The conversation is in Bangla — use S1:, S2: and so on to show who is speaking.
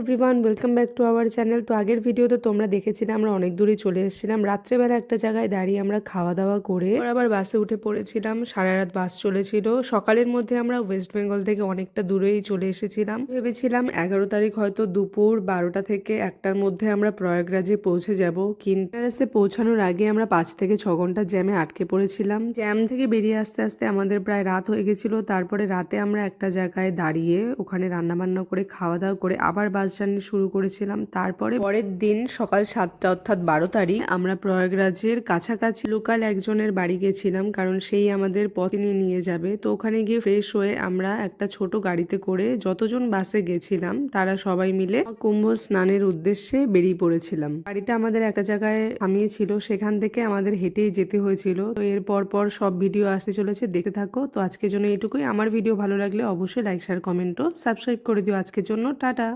S1: Everyone welcome back to our channel তো আগের ভিডিওতে তোমরা দেখেছিলে, আমরা অনেক দূরে চলে এসেছিলাম। রাত্রেবেলা একটা জায়গায় দাঁড়িয়ে আমরা খাওয়া দাওয়া করে আবার বাসে উঠে পড়েছিলাম। সারা রাত বাস চলেছিল। সকালের মধ্যে আমরা ওয়েস্ট বেঙ্গল থেকে অনেকটা দূরেই চলে এসেছিলাম। ভেবেছিলাম এগারো তারিখ হয়তো দুপুর বারোটা থেকে একটার মধ্যে আমরা প্রয়াগরাজে পৌঁছে যাব। কিন্তু পৌঁছানোর আগে আমরা পাঁচ থেকে ছ ঘণ্টা জ্যামে আটকে পড়েছিলাম। জ্যাম থেকে বেরিয়ে আসতে আসতে আমাদের প্রায় রাত হয়ে গেছিল। তারপরে রাতে আমরা একটা জায়গায় দাঁড়িয়ে ওখানে রান্না বান্না করে খাওয়া দাওয়া করে আবার বাস জার্নি শুরু করেছিলাম। তারপরে পরের দিন সকাল সাতটা অর্থাৎ বারো তারিখ আমরা প্রয়াগরাজের কাছাকাছি লোকাল একজনের বাড়ি গেছিলাম, কারণ সেই আমাদের পথ নিয়ে যাবে। তো ওখানে গিয়ে ফ্রেশ হয়ে আমরা একটা ছোট গাড়িতে করে যতজন বাসে গেছিলাম, তারা সবাই মিলে কুম্ভ স্নানের উদ্দেশ্যে বেরিয়ে পড়েছিলাম। গাড়িটা আমাদের একটা জায়গায় থামিয়েছিল, সেখান থেকে আমাদের হেঁটেই যেতে হয়েছিল। তো এর পর পর সব ভিডিও আসতে চলেছে, দেখতে থাকো। তো আজকের জন্য এইটুকুই আমার ভিডিও ভালো লাগলে অবশ্যই লাইক শেয়ার কমেন্ট ও সাবস্ক্রাইব করে দিও। আজকের জন্য টাটা।